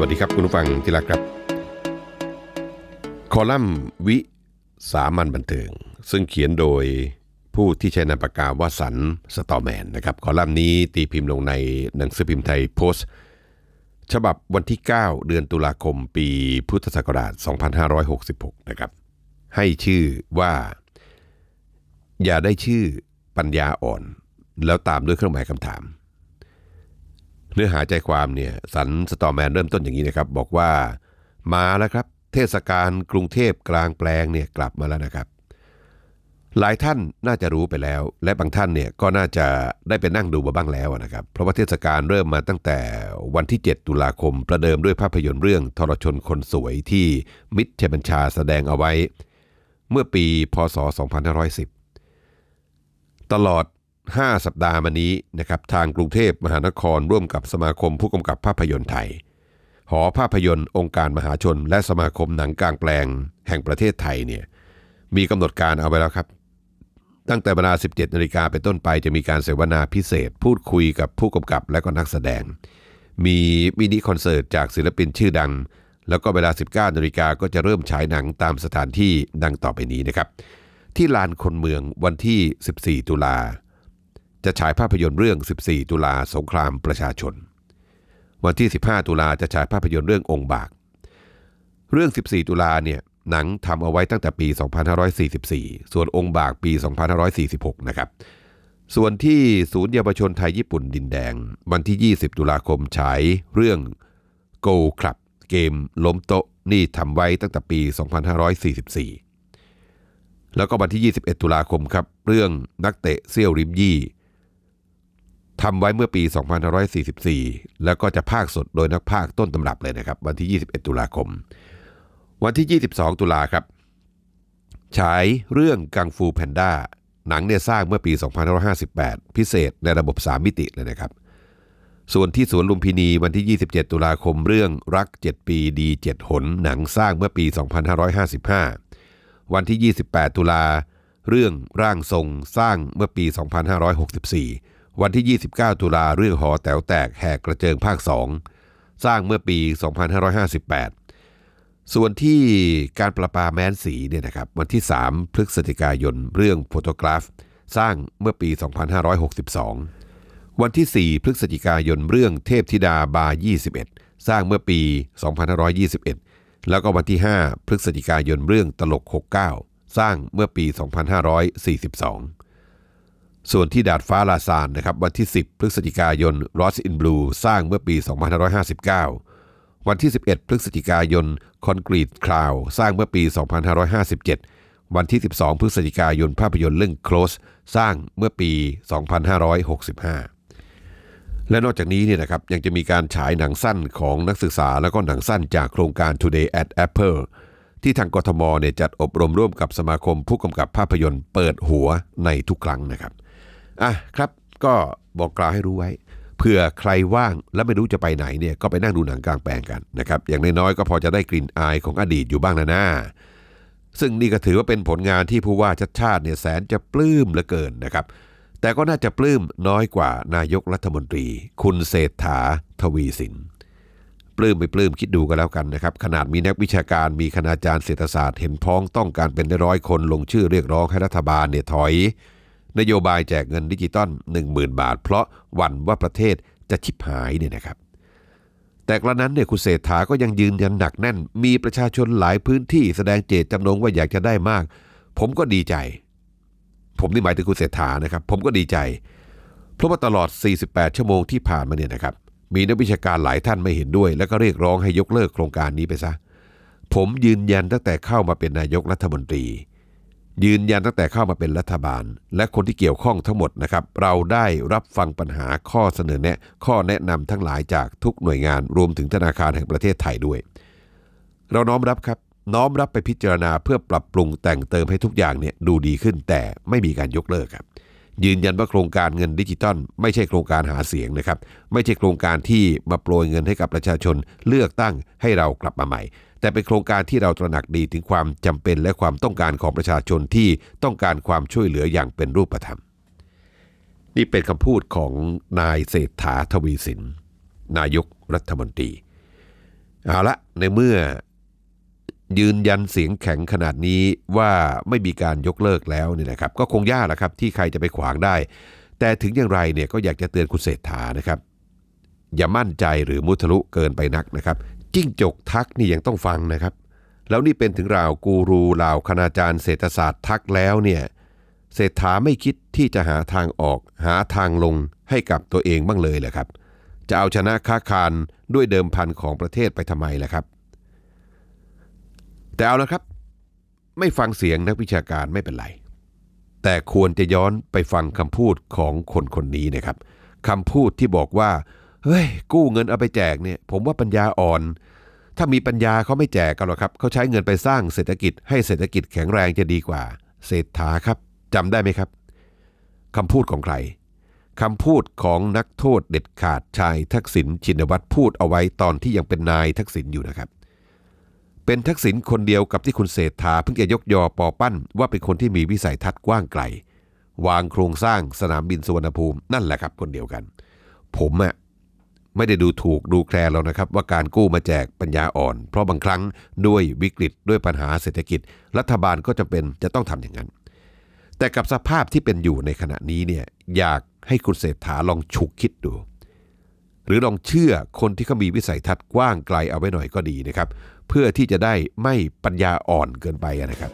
วัสดีครับคุณผู้ฟังที่รักครับ คอลัมน์วิสามันบันเทิง ซึ่งเขียนโดยผู้ที่ใช้นามปากกาว่าสันสตอแมนนะครับ คอลัมน์นี้ตีพิมพ์ลงในหนังสือพิมพ์ไทยโพสต์ ฉบับวันที่ 9 เดือนตุลาคมปีพุทธศักราช 2566 นะครับ ให้ชื่อว่า อย่าได้ชื่อปัญญาอ่อน แล้วตามด้วยเครื่องหมายคำถาม เนื้อหาใจความเนี่ยสันสตอแมนเริ่มต้นอย่างนี้นะครับ บอกว่ามาแล้วครับ เทศกาลกรุงเทพกลางแปลงเนี่ยกลับมาแล้วนะครับ หลายท่านน่าจะรู้ไปแล้ว และบางท่านเนี่ยก็น่าจะได้ไปนั่งดูมาบ้างแล้วนะครับ เพราะว่าเทศกาลเริ่มมาตั้งแต่วันที่ 7 ตุลาคม ประเดิมด้วยภาพยนตร์เรื่องทรชนคนสวยที่มิตรชัยบัญชาแสดงเอาไว้ เมื่อปีพศ 2510 ตลอด 5 สัปดาห์มานี้นะครับทางกรุงเทพมหานครร่วมกับสมาคมผู้กำกับภาพยนตร์ไทย หอภาพยนตร์ องค์การมหาชน และสมาคมหนังกลางแปลงแห่งประเทศไทยเนี่ยมีกำหนดการเอาไว้แล้วครับ ตั้งแต่เวลา 17นาฬิกาเป็นต้นไปจะมีการเสวนาพิเศษ พูดคุยกับผู้กำกับและก็นักแสดง มีมินิคอนเสิร์ตจากศิลปินชื่อดัง แล้วก็เวลา 19นาฬิกาก็จะเริ่มฉายหนังตามสถานที่ดังต่อไปนี้นะครับ ที่ลานคนเมืองวันที่ 14 ตุลา จะฉายภาพยนตร์เรื่อง 14 ตุลาสงครามประชาชน วันที่ 15 ตุลาจะฉายภาพยนตร์เรื่ององค์บาก เรื่อง 14 ตุลาเนี่ยหนังทำเอาไว้ตั้งแต่ปี 2544 ส่วนองค์บากปี 2546 นะครับ ส่วนที่ศูนย์เยาวชนไทยญี่ปุ่นดินแดง วันที่ 20 ตุลาคมฉายเรื่อง Go Club เกมล้มโต๊ะนี่ทำไว้ตั้งแต่ปี 2544 แล้วก็วันที่ 21 ตุลาคมครับ เรื่องนักเตะเซี่ยวริมยี่ ทำไว้เมื่อปี 2544 แล้วก็จะภาคสดโดยนักภาคต้นตำรับเลยนะครับ วันที่ 21 ตุลาคม วันที่ 22 ตุลาครับฉายเรื่องกังฟูแพนด้าหนังเนี่ยสร้างเมื่อปี 2558 พิเศษในระบบ 3 มิติเลยนะครับ ส่วนที่สวนลุมพินีวันที่ 27 ตุลาคมเรื่องรัก 7 ปีดี 7 หน หนังสร้างเมื่อปี 2555 วันที่ 28 ตุลาเรื่องร่างทรงสร้างเมื่อปี 2564 วันที่ 29 ตุลาเรื่องหอแต๋วแตกแหกกระเจิงภาค 2 สร้างเมื่อปี 2558 ส่วนที่การประปาแมนสีเนี่ยนะครับวันที่ 3 พฤศจิกายนเรื่องโฟโตกราฟ สร้างเมื่อปี 2562 วันที่ 4 พฤศจิกายนเรื่องเทพธิดาบา 21 สร้างเมื่อปี 2521 แล้วก็วันที่ 5 พฤศจิกายนเรื่องตลก 69 สร้างเมื่อปี 2542 ส่วนที่ดาดฟ้าลาซานนะครับวันที่ 10 พฤศจิกายน Lost in Blue สร้างเมื่อปี 2559 วันที่ 11 พฤศจิกายน Concrete Cloud สร้างเมื่อปี 2557 วันที่ 12 พฤศจิกายนภาพยนตร์เรื่อง Close สร้างเมื่อปี 2565 และนอกจากนี้เนี่ยนะครับยังจะมีการฉายหนังสั้นของนักศึกษาแล้วก็หนังสั้นจากโครงการ Today at Apple ที่ทางกทมเนี่ยจัดอบรมร่วมกับสมาคมผู้กำกับภาพยนตร์เปิดหัวในทุกครั้งนะครับ อะครับก็บอกกล่าวให้รู้ไว้เผื่อใครว่างและไม่รู้จะไปไหนเนี่ยก็ไปนั่งดูหนังกลางแปลงกันนะครับอย่างน้อยๆก็พอจะได้กลิ่นอายของอดีตอยู่บ้างนะนะซึ่งนี่ก็ถือว่าเป็นผลงานที่ผู้ว่าชัดชาติเนี่ยแสนจะปลื้มเหลือเกินนะครับ แต่ก็น่าจะปลื้มน้อยกว่านายกรัฐมนตรี คุณเศรษฐาทวีสินปลื้มไปปลื้มคิดดูกันแล้วกันนะครับ ขนาดมีนักวิชาการมีคณาจารย์เศรษฐศาสตร์เห็นพ้องต้องการเป็นร้อยคนลงชื่อเรียกร้องให้รัฐบาลเนี่ยถอย นโยบายแจกเงินดิจิตอล10,000 บาท เพราะหวั่นว่าประเทศจะชิบหายเนี่ยนะครับ แต่กระนั้นเนี่ยคุณเศรษฐาก็ยังยืนยันหนักแน่น มีประชาชนหลายพื้นที่แสดงเจตจำนงว่าอยากจะได้มาก ผมก็ดีใจ ผมนี่หมายถึงคุณเศรษฐานะครับ ผมก็ดีใจ เพราะว่าตลอด 48 ชั่วโมงที่ผ่านมาเนี่ยนะครับ มีนักวิชาการหลายท่านไม่เห็นด้วย แล้วก็เรียกร้องให้ยกเลิกโครงการนี้ไปซะ ผมยืนยันตั้งแต่เข้ามาเป็นนายกรัฐมนตรี ยืนยันตั้งแต่เข้ามาเป็นรัฐบาล และคนที่เกี่ยวข้องทั้งหมดนะครับ เราได้รับฟังปัญหาข้อเสนอแนะ ข้อแนะนำทั้งหลายจากทุกหน่วยงานรวมถึงธนาคารแห่งประเทศไทยด้วย เราน้อมรับครับ น้อมรับไปพิจารณาเพื่อปรับปรุงแต่งเติมให้ทุกอย่างเนี่ยดูดีขึ้นแต่ไม่มีการยกเลิกครับ ยืนยันว่าโครงการเงินดิจิตอลไม่ใช่โครงการหาเสียงนะครับ ไม่ใช่โครงการที่มาโปรยเงินให้กับประชาชนเลือกตั้งให้เรากลับมาใหม่ แต่เป็นโครงการที่เราตระหนักดีถึงความจำเป็นและความต้องการของประชาชนที่ต้องการความช่วยเหลืออย่างเป็นรูปธรรม นี่เป็นคำพูดของนายเศรษฐาทวีสิน นายกรัฐมนตรี เอาละในเมื่อยืนยันเสียงแข็งขนาดนี้ว่าไม่มีการยกเลิกแล้วเนี่ยนะครับ ก็คงยากแหละครับที่ใครจะไปขวางได้ แต่ถึงอย่างไรเนี่ยก็อยากจะเตือนคุณเศรษฐานะครับ อย่ามั่นใจหรือมุทะลุเกินไปนักนะครับ จิ้งจกทักนี่ยังต้องฟังนะครับ แล้วนี่เป็นถึงราวกูรูราวคณาจารย์เศรษฐศาสตร์ทักแล้วเนี่ยเศรษฐาไม่คิดที่จะหาทางออกหาทางลงให้กับตัวเองบ้างเลยเหรอครับ จะเอาชนะค้าคารด้วยเดิมพันของประเทศไปทำไมล่ะครับ แต่เอาละครับ ไม่ฟังเสียงนักวิชาการไม่เป็นไร แต่ควรจะย้อนไปฟังคำพูดของคนคนนี้นะครับคำพูดที่บอกว่า เฮ้ยกู้เงินเอาไปแจกเนี่ย ผมว่าปัญญาอ่อน ถ้ามีปัญญาเขาไม่แจกกันหรอกครับเขาใช้เงินไปสร้างเศรษฐกิจ ให้เศรษฐกิจแข็งแรงจะดีกว่า เศรษฐาครับจำได้ไหมครับคำพูดของใครคำพูดของนักโทษเด็ดขาดชายทักษิณชินวัตรพูดเอาไว้ตอนที่ยังเป็นนายทักษิณอยู่นะครับ เป็นทักษิณคนเดียวกับที่คุณเศรษฐาเพิ่งจะยกยอปอปั้น ว่าเป็นคนที่มีวิสัยทัศน์กว้างไกล วางโครงสร้างสนามบินสุวรรณภูมินั่นแหละครับคนเดียวกัน ผมอะ ไม่ได้ดูถูกดูแคลนเรานะครับ ว่าการกู้มาแจกปัญญาอ่อน เพราะบางครั้งด้วยวิกฤตด้วยปัญหาเศรษฐกิจ รัฐบาลก็จะเป็นจะต้องทำอย่างนั้น แต่กับสภาพที่เป็นอยู่ในขณะนี้เนี่ยอยากให้คุณเศรษฐาลองฉุกคิดดู หรือลองเชื่อคนที่เขามีวิสัยทัศน์กว้างไกลเอาไว้หน่อยก็ดีนะครับ เพื่อที่จะได้ไม่ปัญญาอ่อนเกินไปนะครับ